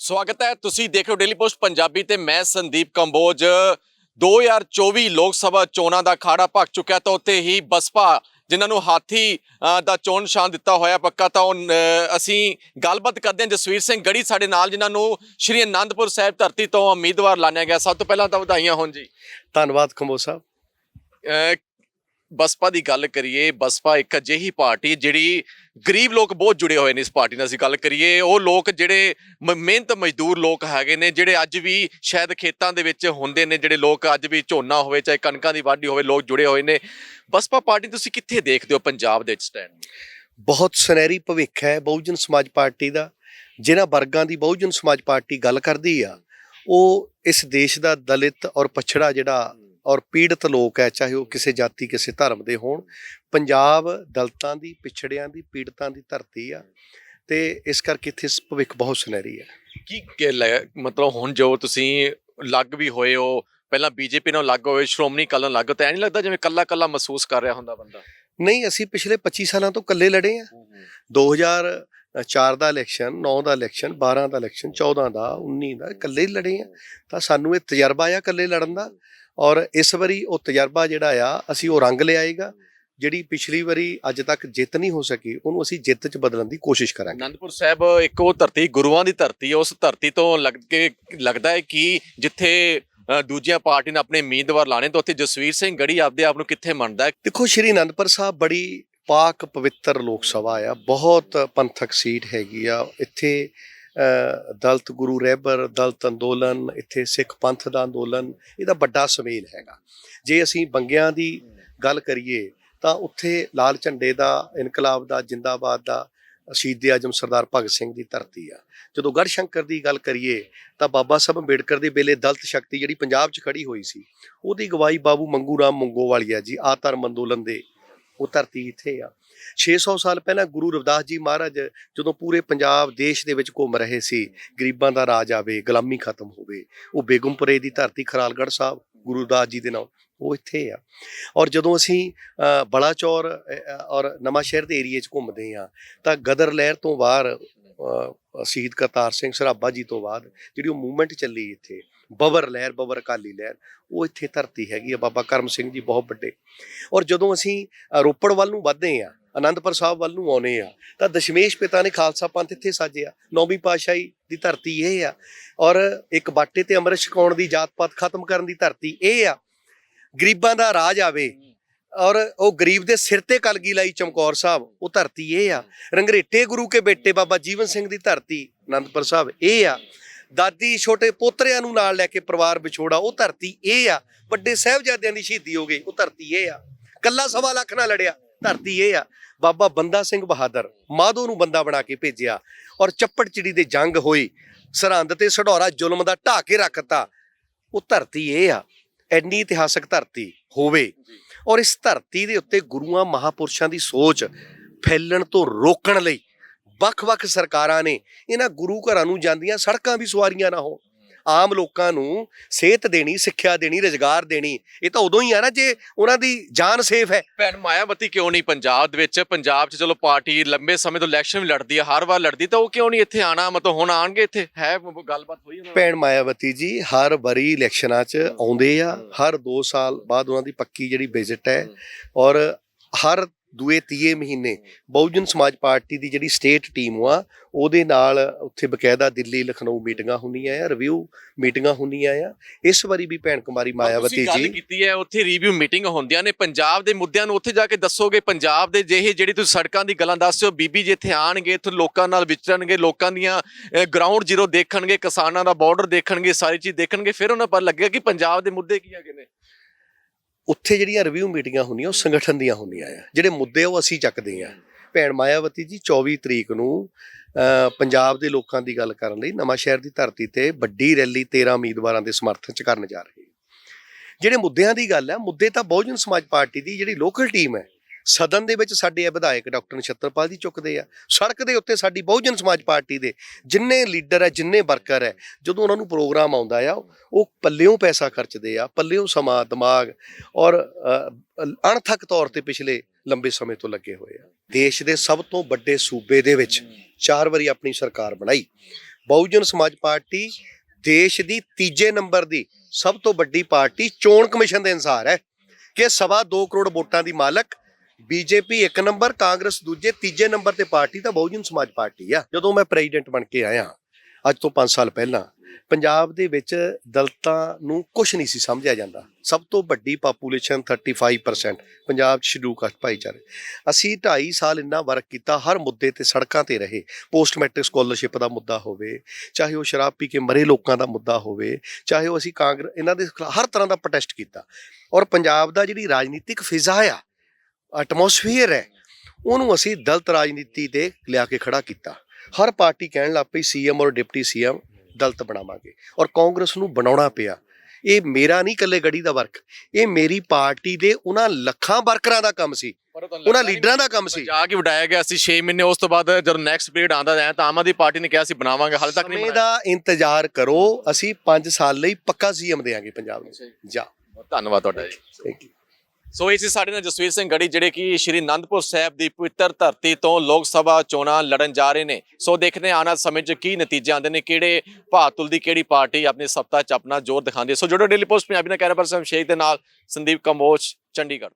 ਸਵਾਗਤ ਹੈ। ਤੁਸੀਂ ਦੇਖ ਰਹੇ ਹੋ ਡੇਲੀ ਪੋਸਟ ਪੰਜਾਬੀ ਤੇ ਮੈਂ ਸੰਦੀਪ ਕੰਬੋਜ। 2024 ਲੋਕ ਸਭਾ ਚੋਣਾਂ ਦਾ ਖਾੜਾ ਭਖ ਚੁੱਕਿਆ ਤਾਂ ਉੱਥੇ ਹੀ ਬਸਪਾ ਜਿਨ੍ਹਾਂ ਨੂੰ ਹਾਥੀ ਦਾ ਚੋਣ ਨਿਸ਼ਾਨ ਦਿੱਤਾ ਹੋਇਆ ਪੱਕਾ ਤਾਂ ਉਹ ਅਸੀਂ ਗੱਲਬਾਤ ਕਰਦੇ ਹਾਂ। ਜਸਵੀਰ ਸਿੰਘ ਗੜੀ ਸਾਡੇ ਨਾਲ ਜਿਨ੍ਹਾਂ ਨੂੰ ਸ਼੍ਰੀ ਅਨੰਦਪੁਰ ਸਾਹਿਬ ਧਰਤੀ ਤੋਂ ਉਮੀਦਵਾਰ ਲਾਣਿਆ ਗਿਆ। ਸਭ ਤੋਂ ਪਹਿਲਾਂ ਤਾਂ ਵਧਾਈਆਂ ਹੋਣ ਜੀ। ਧੰਨਵਾਦ ਖੰਬੋ ਸਾਹਿਬ। ਬਸਪਾ ਦੀ ਗੱਲ ਕਰੀਏ, ਬਸਪਾ ਇੱਕ ਅਜਿਹੀ ਪਾਰਟੀ ਜਿਹੜੀ ਗਰੀਬ ਲੋਕ ਬਹੁਤ ਜੁੜੇ ਹੋਏ ਨੇ ਇਸ ਪਾਰਟੀ ਨਾਲ ਅਸੀਂ ਗੱਲ ਕਰੀਏ, ਉਹ ਲੋਕ ਜਿਹੜੇ ਮ- ਮਿਹਨਤ ਮਜ਼ਦੂਰ ਲੋਕ ਹੈਗੇ ਨੇ, ਜਿਹੜੇ ਅੱਜ ਵੀ ਸ਼ਾਇਦ ਖੇਤਾਂ ਦੇ ਵਿੱਚ ਹੁੰਦੇ ਨੇ, ਜਿਹੜੇ ਲੋਕ ਅੱਜ ਵੀ ਝੋਨਾ ਹੋਵੇ ਚਾਹੇ ਕਣਕਾਂ ਦੀ ਵਾਢੀ ਹੋਵੇ, ਲੋਕ ਜੁੜੇ ਹੋਏ ਨੇ। ਬਸਪਾ ਪਾਰਟੀ ਤੁਸੀਂ ਕਿੱਥੇ ਦੇਖਦੇ ਹੋ ਪੰਜਾਬ ਦੇ ਵਿੱਚ ਸਟੈਂਡ ਬਹੁਤ ਸੁਨਹਿਰੀ ਭਵਿੱਖ ਹੈ ਬਹੁਜਨ ਸਮਾਜ ਪਾਰਟੀ ਦਾ, ਜਿਨ੍ਹਾਂ ਵਰਗਾਂ ਦੀ ਬਹੁਜਨ ਸਮਾਜ ਪਾਰਟੀ ਗੱਲ ਕਰਦੀ ਆ, ਉਹ ਇਸ ਦੇਸ਼ ਦਾ ਦਲਿਤ ਔਰ ਪਛੜਾ ਜਿਹੜਾ ਔਰ ਪੀੜਤ ਲੋਕ ਹੈ ਚਾਹੇ ਉਹ ਕਿਸੇ ਜਾਤੀ ਕਿਸੇ ਧਰਮ ਦੇ ਹੋਣ ਪੰਜਾਬ ਦਲਿਤਾਂ ਦੀ ਪਿਛੜਿਆਂ ਦੀ ਪੀੜਤਾਂ ਦੀ ਧਰਤੀ ਆ ਤੇ ਇਸ ਕਰਕੇ ਇੱਥੇ ਭਵਿੱਖ ਬਹੁਤ ਸੁਨਹਿਰੀ ਹੈ। ਕੀ ਮਤਲਬ ਹੁਣ ਜੋ ਤੁਸੀਂ ਲੱਗ ਵੀ ਹੋਏ ਹੋ ਪਹਿਲਾਂ ਬੀਜੇਪੀ ਨਾਲ ਲੱਗ ਹੋਏ ਸ਼੍ਰੋਮਣੀ ਕਲਨ ਲੱਗ ਤਾਂ ਐ ਨਹੀਂ ਲੱਗਦਾ ਜਿਵੇਂ ਕੱਲਾ ਕੱਲਾ ਮਹਿਸੂਸ ਕਰ ਰਿਹਾ ਹੁੰਦਾ ਬੰਦਾ? ਨਹੀਂ ਅਸੀਂ ਪਿਛਲੇ 25 ਸਾਲਾਂ ਤੋਂ ਇਕੱਲੇ ਲੜੇ ਆ 2004 ਦਾ ਇਲੈਕਸ਼ਨ 9 ਦਾ ਇਲੈਕਸ਼ਨ 12 ਦਾ ਇਲੈਕਸ਼ਨ 14 ਦਾ 19 ਦਾ ਇਕੱਲੇ ਹੀ ਲੜੇ ਆ ਤਾਂ ਸਾਨੂੰ ਇਹ ਤਜਰਬਾ ਆ ਇਕੱਲੇ ਲੜਨ ਦਾ। ਔਰ ਇਸ ਵਾਰੀ ਉਹ ਤਜਰਬਾ ਜਿਹੜਾ ਆ ਅਸੀਂ ਉਹ ਰੰਗ ਲਿਆਏਗਾ ਜਿਹੜੀ ਪਿਛਲੀ ਵਾਰੀ ਅੱਜ ਤੱਕ ਜਿੱਤ ਨਹੀਂ ਹੋ ਸਕੀ ਉਹਨੂੰ ਅਸੀਂ ਜਿੱਤ 'ਚ ਬਦਲਣ ਦੀ ਕੋਸ਼ਿਸ਼ ਕਰਾਂਗੇ। ਅਨੰਦਪੁਰ ਸਾਹਿਬ ਇੱਕ ਉਹ ਧਰਤੀ ਗੁਰੂਆਂ ਦੀ ਧਰਤੀ ਹੈ ਉਸ ਧਰਤੀ ਤੋਂ ਲੱਗ ਕੇ ਲੱਗਦਾ ਹੈ ਕਿ ਜਿੱਥੇ ਦੂਜੀਆਂ ਪਾਰਟੀ ਨੇ ਆਪਣੇ ਉਮੀਦਵਾਰ ਲਾਣੇ ਤਾਂ ਉੱਥੇ ਜਸਵੀਰ ਸਿੰਘ ਗੜੀ ਆਪਦੇ ਆਪ ਨੂੰ ਕਿੱਥੇ ਮੰਨਦਾ ਹੈ? ਦੇਖੋ ਸ਼੍ਰੀ ਅਨੰਦਪੁਰ ਸਾਹਿਬ ਬੜੀ ਪਾਕ ਪਵਿੱਤਰ ਲੋਕ ਸਭਾ ਆ ਬਹੁਤ ਪੰਥਕ ਸੀਟ ਹੈਗੀ ਆ ਇੱਥੇ ਦਲਤ ਗੁਰੂ ਰਹਿਬਰ, ਦਲਤ ਅੰਦੋਲਨ, ਇੱਥੇ ਸਿੱਖ ਪੰਥ ਦਾ ਅੰਦੋਲਨ, ਇਹਦਾ ਵੱਡਾ ਸੁਮੇਲ ਹੈਗਾ। ਜੇ ਅਸੀਂ ਬੰਗਿਆਂ ਦੀ ਗੱਲ ਕਰੀਏ, ਤਾਂ ਉੱਥੇ ਲਾਲ ਝੰਡੇ ਦਾ, ਇਨਕਲਾਬ ਦਾ, ਜਿੰਦਾਬਾਦ ਦਾ ਸ਼ਹੀਦ ਆਜਮ ਸਰਦਾਰ ਭਗਤ ਸਿੰਘ ਦੀ ਧਰਤੀ ਆ। ਜਦੋਂ ਗੜ੍ਹ ਸ਼ੰਕਰ ਦੀ ਗੱਲ ਕਰੀਏ, ਤਾਂ ਬਾਬਾ ਸਾਹਿਬ ਅੰਬੇਡਕਰ ਦੇ ਵੇਲੇ ਦਲਤ ਸ਼ਕਤੀ ਜਿਹੜੀ ਪੰਜਾਬ 'ਚ ਖੜੀ ਹੋਈ ਸੀ, ਉਹਦੀ ਗਵਾਹੀ ਬਾਬੂ ਮੰਗੂ ਰਾਮ ਮੰਗੋਵਾਲੀਆ ਜੀ ਆ ਧਰਮ ਅੰਦੋਲਨ ਦੇ ਉਹ ਧਰਤੀ ਇੱਥੇ ਆ। 600 ਸਾਲ ਪਹਿਲਾਂ ਗੁਰੂ ਰਵਿਦਾਸ ਜੀ ਮਹਾਰਾਜ ਜਦੋਂ ਪੂਰੇ ਪੰਜਾਬ ਦੇਸ਼ ਦੇ ਵਿੱਚ ਘੁੰਮ ਰਹੇ ਸੀ, ਗਰੀਬਾਂ ਦਾ ਰਾਜ ਆਵੇ, ਗੁਲਾਮੀ ਖਤਮ ਹੋਵੇ, ਉਹ ਬੇਗਮਪੁਰੇ ਦੀ ਧਰਤੀ ਖਰਾਲਗੜ੍ਹ ਸਾਹਿਬ ਗੁਰੂ ਰਵਿਦਾਸ ਜੀ ਦੇ ਨਾਲ, ਉਹ ਇੱਥੇ ਆ। ਔਰ ਜਦੋਂ ਅਸੀਂ ਬਲਾਚੌਰ ਔਰ ਨਵਾਂ ਸ਼ਹਿਰ ਦੇ ਏਰੀਏ 'ਚ ਘੁੰਮਦੇ ਆ, ਤਾਂ ਗਦਰ ਲਹਿਰ ਤੋਂ ਬਾਹਰ ਸ਼ਹੀਦ ਕਰਤਾਰ ਸਿੰਘ ਸਰਾਭਾ ਜੀ ਤੋਂ ਬਾਅਦ ਜਿਹੜੀ ਉਹ ਮੂਵਮੈਂਟ ਚੱਲੀ ਇੱਥੇ ਬਬਰ ਲਹਿਰ, ਬਬਰ ਅਕਾਲੀ ਲਹਿਰ, ਉਹ ਇੱਥੇ ਧਰਤੀ ਹੈਗੀ ਆ ਬਾਬਾ ਕਰਮ ਸਿੰਘ ਜੀ ਬਹੁਤ ਵੱਡੇ। ਔਰ ਜਦੋਂ ਅਸੀਂ ਰੋਪੜ ਵੱਲ ਨੂੰ ਵੱਧਦੇ ਆ ਆਨੰਦਪੁਰ ਸਾਹਿਬ ਵੱਲ ਨੂੰ ਆਉਨੇ ਆ ਤਾਂ ਦਸ਼ਮੇਸ਼ ਪਿਤਾ ਨੇ ਖਾਲਸਾ ਪੰਥ ਇੱਥੇ ਸਾਜਿਆ, ਨੌਵੀਂ ਪਾਤਸ਼ਾਹੀ ਦੀ ਧਰਤੀ ਇਹ ਆ। ਔਰ ਇੱਕ ਬਾਟੇ ਤੇ ਅੰਮ੍ਰਿਤ ਛਕਾਉਣ ਦੀ ਜਾਤ ਪਾਤ ਖਤਮ ਕਰਨ ਦੀ ਧਰਤੀ ਇਹ ਆ। ਗਰੀਬਾਂ ਦਾ ਰਾਜ ਆਵੇ, ਔਰ ਉਹ ਗਰੀਬ ਦੇ ਸਿਰ ਤੇ ਕਲਗੀ ਲਾਈ ਚਮਕੌਰ ਸਾਹਿਬ, ਉਹ ਧਰਤੀ ਇਹ ਆ। ਰੰਗਰੇਟੇ ਗੁਰੂ ਕੇ ਬੇਟੇ ਬਾਬਾ ਜੀਵਨ ਸਿੰਘ ਦੀ ਧਰਤੀ ਆਨੰਦਪੁਰ ਸਾਹਿਬ ਇਹ ਆ। ਦਾਦੀ, ਛੋਟੇ ਪੋਤਰਿਆਂ ਨੂੰ ਨਾਲ ਲੈ ਕੇ ਪਰਿਵਾਰ ਵਿਛੋੜਾ, ਉਹ ਧਰਤੀ ਇਹ ਆ। ਵੱਡੇ ਸਾਹਿਬਜ਼ਾਦਿਆਂ ਦੀ ਸ਼ਹੀਦੀ ਹੋ ਗਈ, ਉਹ ਧਰਤੀ ਇਹ ਆ। ਕੱਲਾ ਸਵਾ ਲੱਖ ਨਾਲ ਲੜਿਆ, ਧਰਤੀ ਇਹ ਆ। ਬਾਬਾ ਬੰਦਾ ਸਿੰਘ ਬਹਾਦਰ ਮਾਧੋ ਨੂੰ ਬੰਦਾ ਬਣਾ ਕੇ ਭੇਜਿਆ ਔਰ ਚੱਪੜ ਚਿੜੀ ਦੇ ਜੰਗ ਹੋਈ। ਸਰਹੰਦ ਤੇ ਸਢੌਰਾ ਜ਼ੁਲਮ ਦਾ ਢਾ ਕੇ ਰੱਖਤਾ। ਉਹ ਧਰਤੀ ਇਹ ਆ, ਐਨੀ ਇਤਿਹਾਸਕ ਧਰਤੀ ਹੋਵੇ। ਔਰ ਇਸ ਧਰਤੀ ਦੇ ਉੱਤੇ ਗੁਰੂਆਂ ਮਹਾਪੁਰਸ਼ਾਂ ਦੀ ਸੋਚ ਫੈਲਣ ਤੋਂ ਰੋਕਣ ਲਈ ਵੱਖ-ਵੱਖ ਸਰਕਾਰਾਂ ਨੇ ਇਹਨਾਂ ਗੁਰੂ ਘਰਾਂ ਨੂੰ ਜਾਂਦੀਆਂ ਸੜਕਾਂ ਵੀ ਸਵਾਰੀਆਂ ਨਾ ਹੋ ਆਮ ਲੋਕਾਂ ਨੂੰ ਸਿਹਤ ਦੇਣੀ ਸਿੱਖਿਆ ਦੇਣੀ ਰੁਜ਼ਗਾਰ ਦੇਣੀ ਇਹ ਤਾਂ ਉਦੋਂ ਹੀ ਆ ਨਾ ਜੇ ਉਹਨਾਂ ਦੀ ਜਾਨ ਸੇਫ ਹੈ। ਭੈਣ ਮਾਇਆਵਤੀ ਕਿਉਂ ਨਹੀਂ ਪੰਜਾਬ ਦੇ ਵਿੱਚ? ਪੰਜਾਬ 'ਚ ਚਲੋ ਪਾਰਟੀ ਲੰਬੇ ਸਮੇਂ ਤੋਂ ਇਲੈਕਸ਼ਨ ਵੀ ਲੜਦੀ ਹੈ ਹਰ ਵਾਰ ਲੜਦੀ ਤਾਂ ਉਹ ਕਿਉਂ ਨਹੀਂ ਇੱਥੇ ਆਣਾ? ਮਤਲਬ ਹੁਣ ਆਣਗੇ ਇੱਥੇ? ਹੈ ਗੱਲਬਾਤ ਹੋਈ ਉਹਨਾਂ? ਭੈਣ ਮਾਇਆਵਤੀ ਜੀ ਹਰ ਵਾਰੀ ਇਲੈਕਸ਼ਨਾਂ 'ਚ ਆਉਂਦੇ ਆ ਹਰ 2 ਸਾਲ ਬਾਅਦ ਉਹਨਾਂ ਦੀ ਪੱਕੀ ਜਿਹੜੀ ਵਿਜ਼ਿਟ ਹੈ। ਔਰ ਹਰ ਦੂਏ ਤੀਏ ਮਹੀਨੇ ਬਹੁਜਨ ਸਮਾਜ ਪਾਰਟੀ ਦੀ ਜਿਹੜੀ ਸਟੇਟ ਟੀਮ ਆ ਉਹਦੇ ਨਾਲ ਉੱਥੇ ਬਕਾਇਦਾ ਦਿੱਲੀ ਲਖਨਊ ਮੀਟਿੰਗਾਂ ਹੁੰਦੀਆਂ ਆ ਰਿਵਿਊ ਮੀਟਿੰਗਾਂ ਹੁੰਦੀਆਂ ਆ। ਇਸ ਵਾਰੀ ਵੀ ਭੈਣ ਕੁਮਾਰੀ ਮਾਇਆਵਤੀ ਤੁਸੀਂ ਗੱਲ ਜੀ ਕੀਤੀ ਹੈ ਉੱਥੇ ਰਿਵਿਊ ਮੀਟਿੰਗ ਹੁੰਦੀਆਂ ਨੇ ਪੰਜਾਬ ਦੇ ਮੁੱਦਿਆਂ ਨੂੰ ਉੱਥੇ ਜਾ ਕੇ ਦੱਸੋਗੇ ਪੰਜਾਬ ਦੇ ਜਿਹੇ ਜਿਹੜੀ ਤੁਸੀਂ ਸੜਕਾਂ ਦੀ ਗੱਲਾਂ ਦੱਸਿਓ ਬੀਬੀ ਜੀ ਇੱਥੇ ਆਣਗੇ ਇੱਥੇ ਲੋਕਾਂ ਨਾਲ ਵਿਚਰਨਗੇ ਲੋਕਾਂ ਦੀਆਂ ਗਰਾਊਂਡ ਜ਼ੀਰੋ ਦੇਖਣਗੇ ਕਿਸਾਨਾਂ ਦਾ ਬਾਰਡਰ ਦੇਖਣਗੇ ਸਾਰੀ ਚੀਜ਼ ਦੇਖਣਗੇ ਫਿਰ ਉਹਨਾਂ ਪਰ ਲੱਗੇਗਾ ਕਿ ਪੰਜਾਬ ਦੇ ਮੁੱਦੇ ਕੀ ਹੈਗੇ ਨੇ। ਉੱਥੇ ਜਿਹੜੀਆਂ ਰਿਵਿਊ ਮੀਟਿੰਗਾਂ ਹੁੰਦੀਆਂ, ਉਹ ਸੰਗਠਨ ਦੀਆਂ ਹੁੰਦੀਆਂ ਆ। ਜਿਹੜੇ ਮੁੱਦੇ ਉਹ ਅਸੀਂ ਚੱਕਦੇ ਆ। ਭੈਣ ਮਾਇਆਵਤੀ ਜੀ 24 ਤਰੀਕ ਨੂੰ ਪੰਜਾਬ ਦੇ ਲੋਕਾਂ ਦੀ ਗੱਲ ਕਰਨ ਲਈ ਨਵਾਂ ਸ਼ਹਿਰ ਦੀ ਧਰਤੀ ਤੇ ਵੱਡੀ ਰੈਲੀ 13 ਉਮੀਦਵਾਰਾਂ ਦੇ ਸਮਰਥਨ ਚ ਕਰਨ ਜਾ ਰਹੇ। ਜਿਹੜੇ ਮੁੱਦਿਆਂ ਦੀ ਗੱਲ ਹੈ ਮੁੱਦੇ ਤਾਂ ਬਹੁਜਨ ਸਮਾਜ ਪਾਰਟੀ ਦੀ, ਜਿਹੜੀ ਲੋਕਲ ਟੀਮ ਹੈ ਸਦਨ ਦੇ ਵਿੱਚ ਸਾਡੇ ਵਿਧਾਇਕ ਡਾਕਟਰ ਨਛੱਤਰਪਾਲ ਜੀ ਚੁੱਕਦੇ ਆ। ਸੜਕ ਦੇ ਉੱਤੇ ਸਾਡੀ ਬਹੁਜਨ ਸਮਾਜ ਪਾਰਟੀ ਦੇ ਜਿੰਨੇ ਲੀਡਰ ਹੈ ਜਿੰਨੇ ਵਰਕਰ ਹੈ ਜਦੋਂ ਉਹਨਾਂ ਨੂੰ ਪ੍ਰੋਗਰਾਮ ਆਉਂਦਾ ਆ, ਉਹ ਪੱਲਿਓਂ ਪੈਸਾ ਖਰਚਦੇ ਆ, ਪੱਲਿਓਂ ਸਮਾਂ, ਦਿਮਾਗ ਔਰ ਅਣਥੱਕ ਤੌਰ ਤੇ ਪਿਛਲੇ ਲੰਬੇ ਸਮੇਂ ਤੋਂ ਲੱਗੇ ਹੋਏ ਆ। ਦੇਸ਼ ਦੇ ਸਭ ਤੋਂ ਵੱਡੇ ਸੂਬੇ ਦੇ ਵਿੱਚ ਚਾਰ ਵਾਰੀ ਆਪਣੀ ਸਰਕਾਰ ਬਣਾਈ। ਬਹੁਜਨ ਸਮਾਜ ਪਾਰਟੀ ਦੇਸ਼ ਦੀ ਤੀਜੇ ਨੰਬਰ ਦੀ ਸਭ ਤੋਂ ਵੱਡੀ ਪਾਰਟੀ ਚੋਣ ਕਮਿਸ਼ਨ ਦੇ ਅਨੁਸਾਰ ਹੈ ਕਿ ਸਵਾ 2 ਕਰੋੜ ਵੋਟਾਂ ਦੀ ਮਾਲਕ ਬੀਜੇਪੀ ਇੱਕ ਨੰਬਰ, ਕਾਂਗਰਸ ਦੂਜੇ, ਤੀਜੇ ਨੰਬਰ ਤੇ ਪਾਰਟੀ ਤਾਂ ਬਹੁਜਨ ਸਮਾਜ ਪਾਰਟੀ ਆ। ਜਦੋਂ ਮੈਂ ਪ੍ਰੈਜ਼ੀਡੈਂਟ ਬਣ ਕੇ ਆਇਆ, ਅੱਜ ਤੋਂ 5 ਸਾਲ ਪਹਿਲਾਂ, ਪੰਜਾਬ ਦੇ ਵਿੱਚ ਦਲਤਾਂ ਨੂੰ ਕੁਝ ਨਹੀਂ ਸੀ ਸਮਝਿਆ ਜਾਂਦਾ। ਸਭ ਤੋਂ ਵੱਡੀ ਪਾਪੂਲੇਸ਼ਨ 35% ਪੰਜਾਬ 'ਚ ਸ਼ਡਿਊਲ ਕਾਸਟ ਭਾਈਚਾਰੇ। ਅਸੀਂ 2.5 ਸਾਲ ਇੰਨਾ ਵਰਕ ਕੀਤਾ, ਹਰ ਮੁੱਦੇ ਤੇ ਸੜਕਾਂ ਤੇ ਰਹੇ। ਪੋਸਟ ਮੈਟ੍ਰਿਕ ਸਕਾਲਰਸ਼ਿਪ ਦਾ ਮੁੱਦਾ ਹੋਵੇ, ਚਾਹੇ ਉਹ ਸ਼ਰਾਬ ਪੀ ਕੇ ਮਰੇ ਲੋਕਾਂ ਦਾ ਮੁੱਦਾ ਹੋਵੇ, ਚਾਹੇ ਉਹ ਅਸੀਂ ਕਾਂਗਰਸ ਇਹਨਾਂ ਦੇ ਖਿਲਾਫ ਹਰ ਤਰ੍ਹਾਂ ਦਾ ਪ੍ਰੋਟੈਸਟ ਕੀਤਾ। ਔਰ ਪੰਜਾਬ ਦਾ ਜਿਹੜੀ ਰਾਜਨੀਤਿਕ ਫਿਜ਼ਾ ਆ ਐਟਮੋਸਫੀਅਰ ਹੈ। ਉਹਨੂੰ ਅਸੀਂ ਦਲਤ ਰਾਜਨੀਤੀ ਤੇ ਲਿਆ ਕੇ ਖੜਾ ਕੀਤਾ। ਹਰ ਪਾਰਟੀ ਕਹਿਣ ਲੱਗ ਪਈ ਸੀਐਮ ਔਰ ਡਿਪਟੀ ਸੀਐਮ ਦਲਤ ਬਣਾਵਾਂਗੇ। ਔਰ ਕਾਂਗਰਸ ਨੂੰ ਬਣਾਉਣਾ ਪਿਆ। ਇਹ ਮੇਰਾ ਨਹੀਂ ਇਕੱਲੇ ਗੜੀ ਦਾ ਵਰਕ। ਇਹ ਮੇਰੀ ਪਾਰਟੀ ਦੇ ਉਹਨਾਂ ਲੱਖਾਂ ਵਰਕਰਾਂ ਦਾ ਕੰਮ ਸੀ। ਉਹਨਾਂ ਲੀਡਰਾਂ ਦਾ ਕੰਮ ਸੀ। ਜਾ ਕੇ ਵਡਾਇਆ ਗਿਆ ਸੀ 6 ਮਹੀਨੇ ਉਸ ਤੋਂ ਬਾਅਦ ਜਦੋਂ ਨੈਕਸਟ ਪੀਰੀਅਡ ਆਂਦਾ ਹੈ ਤਾਂ ਆਮ ਆਦਮੀ ਪਾਰਟੀ ਨੇ ਕਿਹਾ ਸੀ ਬਣਾਵਾਂਗੇ ਹਾਲੇ ਤੱਕ ਨਹੀਂ ਬਣਾਇਆ। ਦਾ ਇੰਤਜ਼ਾਰ ਕਰੋ ਅਸੀਂ 5 ਸਾਲ ਲਈ ਪੱਕਾ ਸੀਐਮ ਦੇਾਂਗੇ ਪੰਜਾਬ ਨੂੰ। ਜਾ। ਧੰਨਵਾਦ ਤੁਹਾਡਾ ਜੀ। ਥੈਂਕ ਯੂ ਸੋ ਇਹ ਸੀ ਸਾਡੇ ਨਾਲ ਜਸਵੀਰ ਸਿੰਘ ਗੜੀ, ਜਿਹੜੇ ਕਿ ਸ਼੍ਰੀ ਅਨੰਦਪੁਰ ਸਾਹਿਬ ਦੀ ਪਵਿੱਤਰ ਧਰਤੀ ਤੋਂ ਲੋਕ ਸਭਾ ਚੋਣਾਂ ਲੜਨ ਜਾ ਰਹੇ ਨੇ। ਸੋ ਦੇਖਦੇ ਹਾਂ ਆਉਣ ਵਾਲੇ ਸਮੇਂ 'ਚ ਕੀ ਨਤੀਜੇ ਆਉਂਦੇ ਨੇ, ਕਿਹੜੇ ਭਾਤੁਲ ਦੀ ਕਿਹੜੀ ਪਾਰਟੀ ਆਪਣੀ ਸੱਤਾ 'ਚ ਆਪਣਾ ਜ਼ੋਰ ਦਿਖਾਉਂਦੀ ਹੈ। ਸੋ ਜੁੜੋ ਡੇਲੀ ਪੋਸਟ ਪੰਜਾਬੀ ਨਾਲ ਕੈਰਾ ਪਰਸਨ ਸ਼ੇਖ ਦੇ ਨਾਲ, ਸੰਦੀਪ ਕੰਬੋਜ, ਚੰਡੀਗੜ੍ਹ।